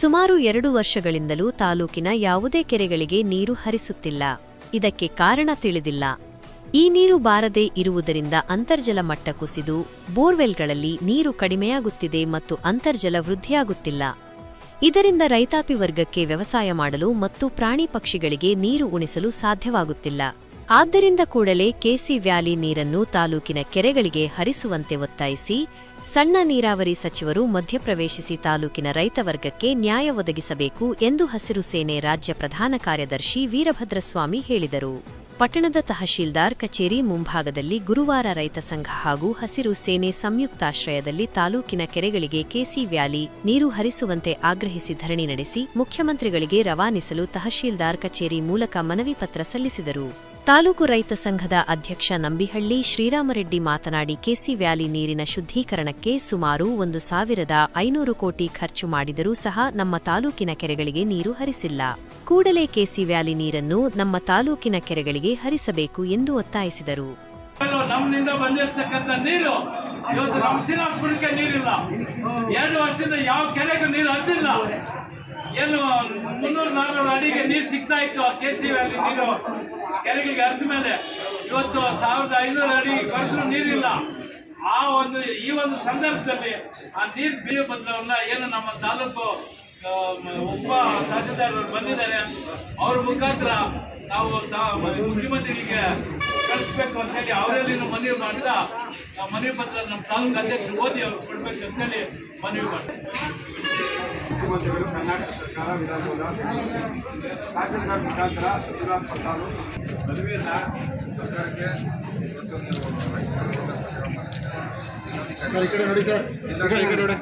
ಸುಮಾರು ಎರಡು ವರ್ಷಗಳಿಂದಲೂ ತಾಲೂಕಿನ ಯಾವುದೇ ಕೆರೆಗಳಿಗೆ ನೀರು ಹರಿಸುತ್ತಿಲ್ಲ. ಇದಕ್ಕೆ ಕಾರಣ ತಿಳಿದಿಲ್ಲ. ಈ ನೀರು ಬಾರದೇ ಇರುವುದರಿಂದ ಅಂತರ್ಜಲ ಮಟ್ಟ ಕುಸಿದು, ಬೋರ್ವೆಲ್ಗಳಲ್ಲಿ ನೀರು ಕಡಿಮೆಯಾಗುತ್ತಿದೆ ಮತ್ತು ಅಂತರ್ಜಲ ವೃದ್ಧಿಯಾಗುತ್ತಿಲ್ಲ. ಇದರಿಂದ ರೈತಾಪಿ ವರ್ಗಕ್ಕೆ ವ್ಯವಸಾಯ ಮಾಡಲು ಮತ್ತು ಪ್ರಾಣಿ ಪಕ್ಷಿಗಳಿಗೆ ನೀರು ಉಣಿಸಲು ಸಾಧ್ಯವಾಗುತ್ತಿಲ್ಲ. ಆದ್ದರಿಂದ ಕೂಡಲೇ ಕೆಸಿ ವ್ಯಾಲಿ ನೀರನ್ನು ತಾಲೂಕಿನ ಕೆರೆಗಳಿಗೆ ಹರಿಸುವಂತೆ ಒತ್ತಾಯಿಸಿ, ಸಣ್ಣ ನೀರಾವರಿ ಸಚಿವರು ಮಧ್ಯಪ್ರವೇಶಿಸಿ ತಾಲೂಕಿನ ರೈತವರ್ಗಕ್ಕೆ ನ್ಯಾಯ ಒದಗಿಸಬೇಕು ಎಂದು ಹಸಿರು ಸೇನೆ ರಾಜ್ಯ ಪ್ರಧಾನ ಕಾರ್ಯದರ್ಶಿ ವೀರಭದ್ರಸ್ವಾಮಿ ಹೇಳಿದರು. ಪಟ್ಟಣದ ತಹಶೀಲ್ದಾರ್ ಕಚೇರಿ ಮುಂಭಾಗದಲ್ಲಿ ಗುರುವಾರ ರೈತ ಸಂಘ ಹಾಗೂ ಹಸಿರು ಸೇನೆ ಸಂಯುಕ್ತಾಶ್ರಯದಲ್ಲಿ ತಾಲೂಕಿನ ಕೆರೆಗಳಿಗೆ ಕೆಸಿ ವ್ಯಾಲಿ ನೀರು ಹರಿಸುವಂತೆ ಆಗ್ರಹಿಸಿ ಧರಣಿ ನಡೆಸಿ ಮುಖ್ಯಮಂತ್ರಿಗಳಿಗೆ ರವಾನಿಸಲು ತಹಶೀಲ್ದಾರ್ ಕಚೇರಿ ಮೂಲಕ ಮನವಿ ಪತ್ರ ಸಲ್ಲಿಸಿದರು. ತಾಲೂಕು ರೈತ ಸಂಘದ ಅಧ್ಯಕ್ಷ ನಂಬಿಹಳ್ಳಿ ಶ್ರೀರಾಮರೆಡ್ಡಿ ಮಾತನಾಡಿ ಕೆಸಿ ವ್ಯಾಲಿ ನೀರಿನ ಶುದ್ಧೀಕರಣಕ್ಕೆ ಸುಮಾರು ಒಂದು ಸಾವಿರದ ಐನೂರು ಕೋಟಿ ಖರ್ಚು ಮಾಡಿದರೂ ಸಹ ನಮ್ಮ ತಾಲೂಕಿನ ಕೆರೆಗಳಿಗೆ ನೀರು ಹರಿಸಿಲ್ಲ. ಕೂಡಲೇ ಕೆಸಿ ವ್ಯಾಲಿ ನೀರನ್ನು ನಮ್ಮ ತಾಲೂಕಿನ ಕೆರೆಗಳಿಗೆ ಹರಿಸಬೇಕು ಎಂದು ಒತ್ತಾಯಿಸಿದರು. ಏನು ಮುನ್ನೂರು ನಾನೂರು ಅಡಿಗೆ ನೀರು ಸಿಗ್ತಾ ಇತ್ತು ಕೆ ಸಿ ವ್ಯಾಲಿ ನೀರು. ಕೆರೆಗಳಿಗೆ ಅರ್ಥ ಮೇಲೆ ಇವತ್ತು ಸಾವಿರದ ಐನೂರು ಅಡಿ ಕರೆದ್ರು ನೀರಿಲ್ಲ. ಆ ಒಂದು, ಈ ಒಂದು ಸಂದರ್ಭದಲ್ಲಿ ಆ ನೀರು ಬೀಳ ಬದಲವನ್ನ ಏನು ನಮ್ಮ ತಾಲೂಕು ಉಪ ತಹಸೀಲ್ದಾರ್ ಬಂದಿದ್ದಾರೆ. ಅವ್ರ ಮುಖಾಂತರ ನಾವು ಮುಖ್ಯಮಂತ್ರಿಗಳಿಗೆ ಕಳಿಸ್ಬೇಕು ಅಂತ ಹೇಳಿ ಅವರಲ್ಲಿ ಮನವಿ ಮಾಡ್ತಾ, ಆ ಮನವಿ ಪತ್ರ ನಮ್ಮ ತಾಲೂಕು ಅಧ್ಯಕ್ಷರು ಓದಿ ಅವ್ರು ಕೊಡ್ಬೇಕು ಅಂತ ಹೇಳಿ ಮನವಿ ಮಾಡ್ತಾರೆ ಮುಖ್ಯಮಂತ್ರಿಗಳು ಕರ್ನಾಟಕ ಸರ್ಕಾರ ವಿಧಾನಸೌಧ ತಹಸೀಲ್ದಾರ್ ಮುಖಾಂತರ ಗುಜರಾತ್ ಸರ್ಕಾರವು ಮದುವೆಯನ್ನು ಸರ್ಕಾರಕ್ಕೆ ನೋಡಿ ಸರ್ಕಾರಕ್ಕೆ